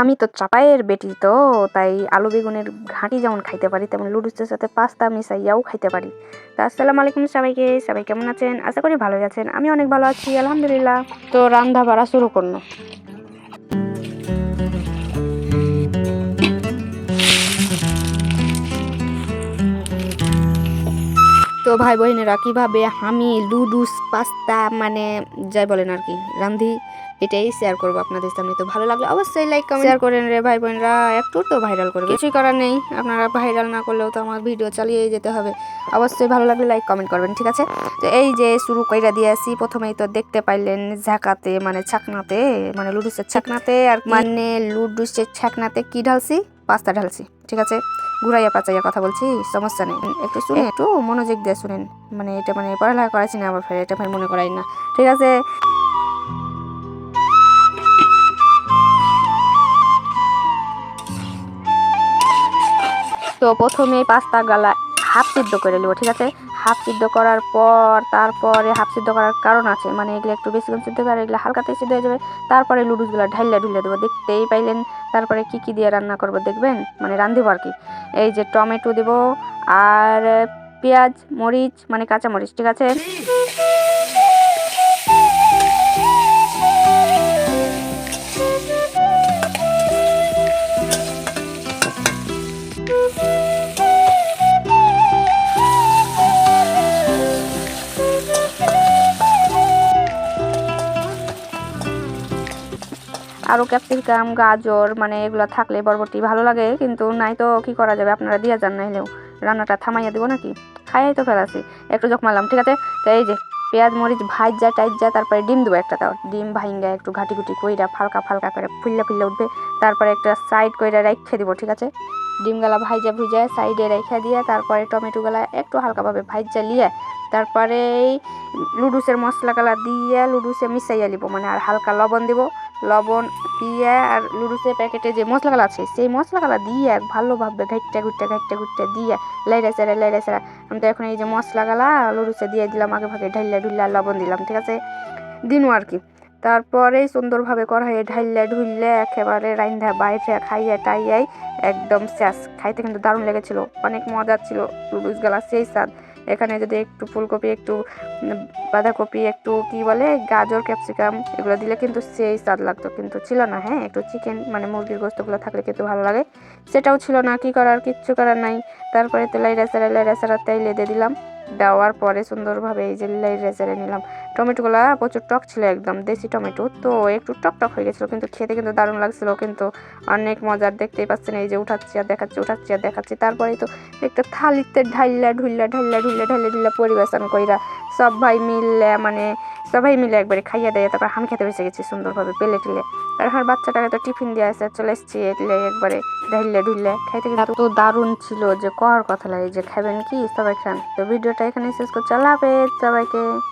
আমি তো চাপায়ের বেটি তো, তাই আলু বেগুনের ঘাঁটি যেমন খাইতে পারি, তেমন লুডুসের সাথে পাস্তা মিশাইয়াও খাইতে পারি। তা আসসালামু আলাইকুম সবাইকে, সবাই কেমন আছেন? আশা করি ভালোই আছেন, আমি অনেক ভালো আছি, আলহামদুলিল্লাহ। তো রান্না বাড়া শুরু করল। তো ভাই বোনেরা কীভাবে আমি লুডুস পাস্তা মানে যাই বলেন আর কি রান্ধি এটাই শেয়ার করব আপনাদের সামনে। তো ভালো লাগলে অবশ্যই লাইক কমেন্ট শেয়ার করেন রে ভাই বোনরা একটু তো ভাইরাল করবে কিছুই করার নেই আপনারা ভাইরাল না করলেও তো আমার ভিডিও চালিয়েই যেতে হবে। অবশ্যই ভালো লাগলে লাইক কমেন্ট করবেন ঠিক আছে? তো এই যে শুরু কইরা দিয়ে আসি প্রথমেই তো দেখতে পাইলেন ঝাঁকাতে মানে ছাকনাতে মানে লুডুসের ছাকনাতে আর মানে লুডুসের ছাকনাতে কি ঢালছি? পাস্তা ঢালছি ঠিক আছে? ঘুরাইয়া পাচাইয়া কথা বলছি সমস্যা নেই। একটু শুনে একটু মনোযোগ দিয়ে শুনেন। মানে এটা মানে পড়ালেখা করাইছি না আবার ফের এটা ফের মনে করাই না ঠিক আছে? তো প্রথমে পাস্তা গালা হাফ সিদ্ধ করে নেব ঠিক আছে? হাফ সিদ্ধ করার পর তারপরে হাফ সিদ্ধ করার কারণ আছে মানে এগুলো একটু বেশিক্ষণ সিদ্ধ হবে আর এগুলো হালকাতে সিদ্ধ হয়ে যাবে। তারপরে লুডুসগুলো ঢাইলে ঢুলে দেবো দেখতেই পাইলেন তারপরে কি কি দিয়ে রান্না করব দেখবেন? মানে রান্ধিব আর কি। এই যে টমেটো দেব, আর পেঁয়াজ, মরিচ মানে কাঁচামরিচ, ঠিক আছে? আরও ক্যাপসিকাম, গাজর মানে এগুলো থাকলে বরবটি ভালো লাগে, কিন্তু নাই তো কি করা যাবে? আপনারা দিয়ে যান, নাইলেও রান্নাটা থামাইয়া দিব নাকি? খাইয়াই তো ফেলাছি। একটু জখ মারলাম, ঠিক আছে? তো এই যে পেঁয়াজ, মরিচ ভাইজা, টাইজা, তারপরে ডিম দেবো একটা তাও ডিম ভাইঙ্গা একটু ঘাটি ঘুটি কইরা ফালকা ফালকা করে ফুললে ফুললে উঠবে। তারপরে একটা সাইড কইরা রেখে দিব, ঠিক আছে? ডিমগুলা ভাইজা ভুজা সাইডে রেখে দিয়ে তারপরে টমেটোগুলা একটু হালকাভাবে ভাইজা লিয়ে তারপরে এই লুডুসের মশলাগুলা দিয়ে লুডুসে মিশাইয়া নিব মানে আর হালকা লবণ দিব। লবণ দিয়ে আর লুডুসের প্যাকেটে যে মশলাগুলো আছে, সেই মশলাগুলো দিয়ে ভালোভাবে ঘাইটটা ঘুরতে ঘাইটটা ঘুরতে দিয়ে লাইড়া সেরা লাইড়া সেরা আমি তো এখন এই যে মশলাগুলা লুডুসে দিয়ে দিলাম, আগে ভাগে ঢাইলা ঢুল্লা লবণ দিলাম, ঠিক আছে? দিনও আর কি। তারপরে সুন্দরভাবে কড়াইয়ে ঢাইলে ঢুললে একেবারে রাইন্ধা, বাইরে খাইয়ে টাইয়াই একদম শেষ। খাইতে কিন্তু দারুণ লেগেছিল, অনেক মজা ছিল লুডুস গালা সেই স্বাদ। এখানে যদি একটু ফুলকপি, একটু বাঁধাকপি, একটু কি বলে, গাজর, ক্যাপসিকাম, এগুলো দিলে কিন্তু সেই স্বাদ লাগতো। কিন্তু ছিল না হ্যাঁ? একটু চিকেন মানে মুরগির গোস্তগুলো থাকলে কিন্তু ভালো লাগে। সেটাও ছিল না, কি করার? কিচ্ছু করার নাই। তারপরে তো লাইরা সারা লাইরা সারা তাই লেদে দিলাম। দেওয়ার পরে সুন্দরভাবে এই যে রেজারে নিলাম। টমেটোগুলো প্রচুর টক ছিল একদম, দেশি টমেটো। তো একটু টক টক হয়ে গেছিল, কিন্তু খেতে কিন্তু দারুণ লাগছিল, কিন্তু অনেক মজার দেখতেই পাচ্ছেন, এই যে উঠাচ্ছি আর দেখাচ্ছি, উঠাচ্ছি আর দেখাচ্ছি। তারপরেই তো একটা থালিতে ঢাইলা ঢুললা ঢাইলা ঢুল্লা ঢাইলা ঢুললা পরিবেশন কইরা সব ভাই মিললে মানে সবাই মিলে একবারে খাইয়া দেয় তারপর আমি খেতে বেসে গেছি সুন্দরভাবে, পেলে টিলে। আর আমার বাচ্চাটাকে তো টিফিন দিয়ে আসে চলে এসেছি এলে একবারে ঢাইলে ঢুললে খাইতে কিন্তু তো দারুণ ছিল যে, কর কথা লাগে যে খাবেন কি? সবাই খান। তো ভিডিওটা এখানে শেষ করছি। আল্লাহ হাফেজ সবাইকে।